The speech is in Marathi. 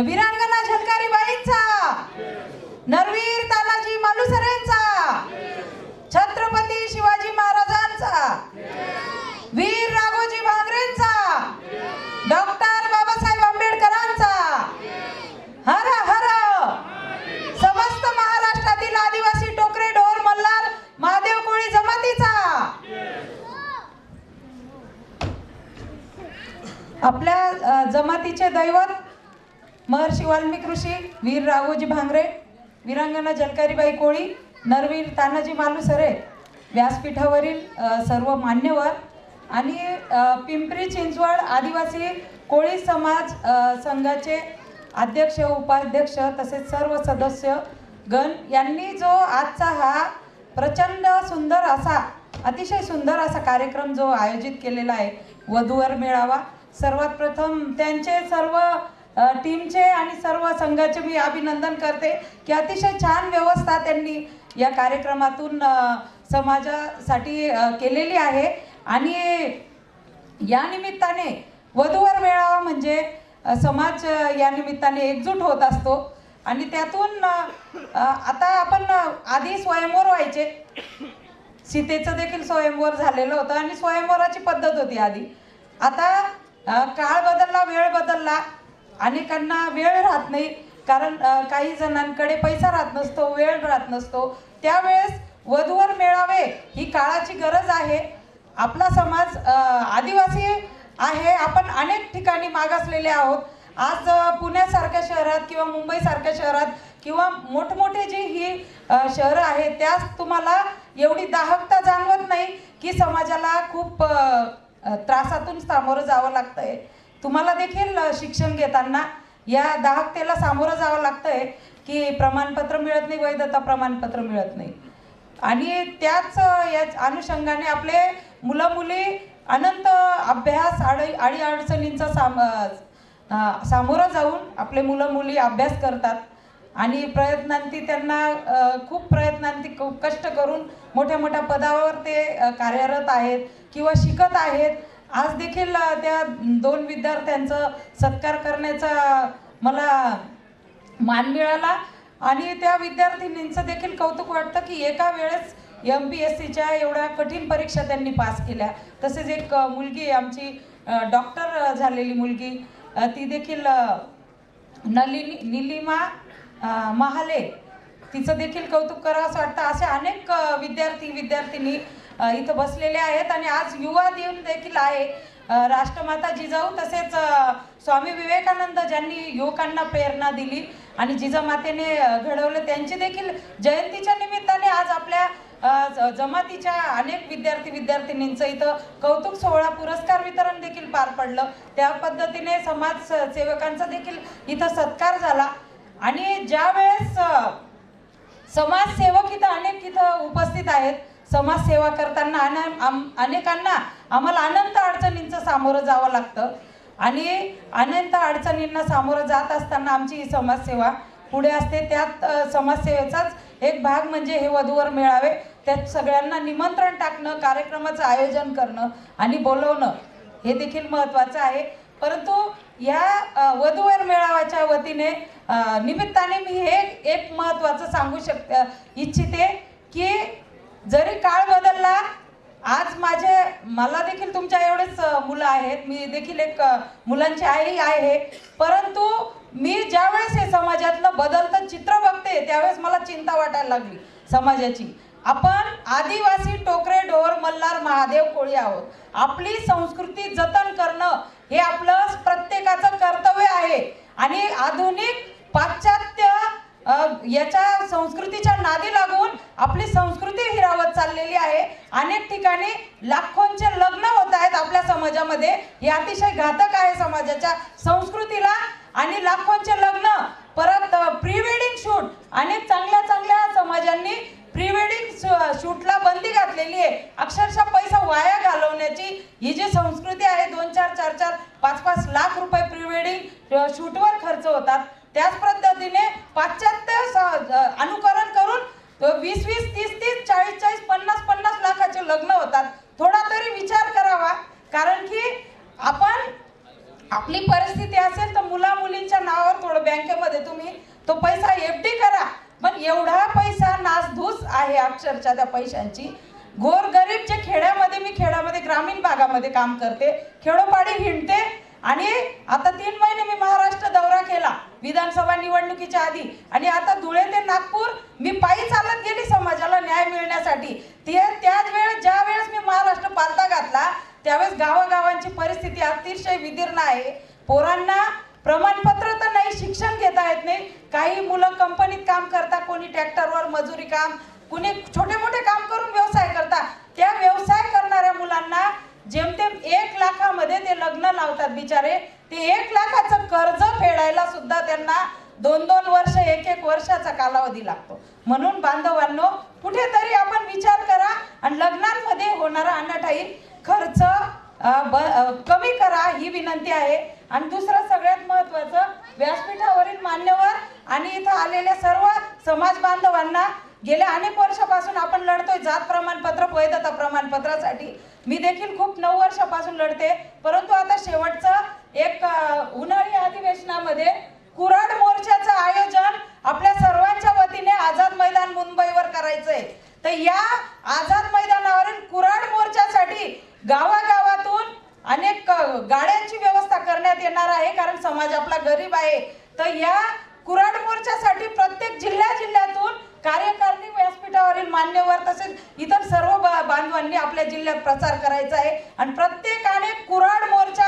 वीरांगना झलकारी बाईंचा. नरवीर तानाजी मालुसरेंचा छत्रपती शिवाजी महाराजांचा. वीर राघोजी भांगरेंचा. डॉक्टर बाबासाहेब आंबेडकरांचा. हर हर. समस्त महाराष्ट्रातील आदिवासी टोकरे ढोर मल्हार महादेव कोळी जमातीचा. आपल्या जमातीचे दैवत महर्षी वाल्मिक ऋषी वीर राघोजी भांगरे वीरांगना जलकारीबाई कोळी नरवीर तानाजी मालुसरे व्यासपीठावरील सर्व मान्यवर आणि पिंपरी चिंचवड आदिवासी कोळी समाज संघाचे अध्यक्ष उपाध्यक्ष तसेच सर्व सदस्य गण यांनी जो आजचा हा प्रचंड सुंदर असा अतिशय सुंदर असा कार्यक्रम जो आयोजित केलेला आहे वधूवर मेळावा सर्वात प्रथम त्यांचे सर्व टीमचे आणि सर्व संघाचे मी अभिनंदन करते. की अतिशय छान व्यवस्था त्यांनी या कार्यक्रमातून समाजासाठी केलेली आहे. आणि या निमित्ताने वधूवर मेळावा म्हणजे समाज या निमित्ताने एकजूट होत असतो. आणि त्यातून आता आपण आधी स्वयंवर व्हायचे. सीतेचं देखील स्वयंवर झालेलं होतं आणि स्वयंवराची पद्धत होती आधी. आता काळ बदलला वेळ बदलला. अनेकांना वेळ राहत नाही. कारण काही जणांकडे पैसा राहत नसतो वेळ राहत नसतो. त्यावेळेस वधूवर मेळावे ही काळाची गरज आहे. आपला समाज आदिवासी आहे. आपण अनेक ठिकाणी मागासलेले आहोत. आज पुण्यासारख्या शहरात किंवा मुंबईसारख्या शहरात किंवा मोठमोठे जी ही शहरं आहेत त्यास तुम्हाला एवढी दाहकता जाणवत नाही की समाजाला खूप त्रासातून सामोरं जावं लागतंय. तुम्हाला देखील शिक्षण घेताना या दाहकतेला सामोरं जावं लागतंय की प्रमाणपत्र मिळत नाही वैधता प्रमाणपत्र मिळत नाही. आणि त्याच या अनुषंगाने आपले मुलं मुली अनंत अभ्यास आडी आडी अडचणींचा साम सामोरं जाऊन आपले मुलं मुली अभ्यास करतात. आणि प्रयत्नांती त्यांना खूप प्रयत्नांती खूप कष्ट करून मोठ्या मोठ्या पदावर ते कार्यरत आहेत किंवा शिकत आहेत. आज देखील त्या दोन विद्यार्थ्यांचं सत्कार करण्याचा मला मान मिळाला आणि त्या विद्यार्थिनींचं देखील कौतुक वाटतं की एका वेळेस एम पी एस सीच्या एवढ्या कठीण परीक्षा त्यांनी पास केल्या. तसेच एक मुलगी आमची डॉक्टर झालेली मुलगी ती देखील नलिनी निलिमा महाले तिचं देखील कौतुक करावं असं वाटतं. असे अनेक विद्यार्थी विद्यार्थिनी इथं बसलेले आहेत आणि आज युवा दिन देखील आहे. राष्ट्रमाता जिजाऊ तसेच स्वामी विवेकानंद ज्यांनी युवकांना प्रेरणा दिली आणि जिजामातेने घडवलं त्यांची देखील जयंतीच्या निमित्ताने आज आपल्या जमातीच्या अनेक विद्यार्थी विद्यार्थिनींचं इथं कौतुक सोहळा पुरस्कार वितरण देखील पार पडलं. त्या पद्धतीने समाज सेवकांचा देखील इथं सत्कार झाला. आणि ज्या वेळेस समाजसेवक इथं अनेक इथं उपस्थित आहेत समाजसेवा करताना आम- अनेकांना आम्हाला अनंत अडचणींचं सामोरं जावं लागतं. आणि अनंत अडचणींना सामोरं जात असताना आमची ही समाजसेवा पुढे असते. त्यात समाजसेवेचाच एक भाग म्हणजे हे वधूवर मेळावे. त्यात सगळ्यांना निमंत्रण टाकणं कार्यक्रमाचं आयोजन करणं आणि बोलवणं हे देखील महत्त्वाचं आहे. परंतु या वधूवर मेळाव्याच्या वतीने निमित्ताने मी हे एक महत्त्वाचं सांगू शक इच्छिते की जरी काळ बदलला आज माझे मला देखील तुमच्या एवढेच मुलं आहेत. मी देखील एक मुलांची आई आहे. परंतु मी ज्यावेळेस हे समाजातलं बदलतं चित्र बघते त्यावेळेस मला चिंता वाटायला लागली समाजाची. आपण आदिवासी टोकरे ढोर मल्हार महादेव कोळी आहोत. आपली संस्कृती जतन करणं हे आपलं प्रत्येकाचं कर्तव्य आहे. आणि आधुनिक पाश्चात्य याच्या संस्कृतीच्या नादी लागून आपली संस्कृती हिरावत चाललेली आहे. अनेक ठिकाणी लाखोंचे लग्न होत आहेत आपल्या समाजामध्ये. हे अतिशय घातक आहे समाजाच्या संस्कृतीला आणि लाखोंचे लग्न. परत प्री वेडिंग शूट. अनेक चांगल्या चांगल्या समाजांनी प्री वेडिंग शूटला बंदी घातलेली आहे. अक्षरशः पैसा वाया घालवण्याची ही जी संस्कृती आहे दोन चार चार चार पाच पाच लाख रुपये प्री वेडिंग शूटवर खर्च होतात. त्याच पद्धतीने पाश्चात्य अनुकरण करून वीस वीस तीस तीस चाळीस चाळीस पन्नास पन्नास लाखाचे लग्न होतात. थोडा तरी विचार करावा. कारण की आपण आपली परिस्थिती असेल तर मुला मुलींच्या नावावर थोडं बँकेमध्ये तुम्ही तो पैसा एफ डी करा. पण एवढा पैसा नासधूस आहे अक्षरशः त्या पैशांची. गोरगरीब जे खेड्यामध्ये मी खेड्यामध्ये ग्रामीण भागामध्ये काम करते खेडोपाडी हिंडते. आणि आता तीन महिने मी महाराष्ट्र दौरा केला. विधानसभा निवडणुकीच्या आधी. आणि आता धुळे ते नागपूर मी पायी चालत गेली समाजाला न्याय मिळण्यासाठी. ते त्याच वेळेस ज्या वेळेस मी महाराष्ट्र पालथा घातला त्यावेळेस गावागावांची परिस्थिती अतिशय विदीर्ण आहे. पोरांना प्रमाणपत्र तर नाही शिक्षण घेता येत नाही. काही मुलं कंपनीत काम करता कोणी ट्रॅक्टरवर मजुरी काम कुणी छोटे मोठे काम करून व्यवसाय करता. त्या व्यवसाय करणाऱ्या मुलांना जेमतेम एक लाखामध्ये ते लग्न लावतात बिचारे ते एक लाखाचं कर्ज फेडायला सुद्धा त्यांना दोन दोन वर्ष एक एक वर्षाचा कालावधी लागतो. म्हणून बांधवांनो कुठेतरी आपण विचार करा आणि लग्नांमध्ये होणारा अनाठाई खर्च कमी करा ही विनंती आहे. आणि दुसरं सगळ्यात महत्त्वाचं व्यासपीठावरील मान्यवर आणि इथं आलेल्या सर्व समाज बांधवांना गेल्या अनेक वर्षापासून आपण लढतोय जात प्रमाणपत्र वैधता प्रमाणपत्रासाठी. मी देखील खूप नऊ वर्षापासून लढते. परंतु आता शेवटचं एक उन्हाळी अधिवेशनामध्ये कुराड मोर्चाचं आयोजन आपल्या सर्वांच्या वतीने आझाद मैदान मुंबईवर करायचंय. तर या आझाद मैदानावरील कुराड मोर्चासाठी गावागावातून अनेक गाड्यांची व्यवस्था करण्यात येणार आहे कारण समाज आपला गरीब आहे. तर या कुराड मोर्चासाठी प्रत्येक जिल्ह्या जिल्ह्यातून कार्यकारिणी व्यासपीठावरील मान्यवर तसेच इतर सर्व बांधवांनी आपल्या जिल्ह्यात प्रचार करायचा आहे. आणि प्रत्येकाने कुराड मोर्चा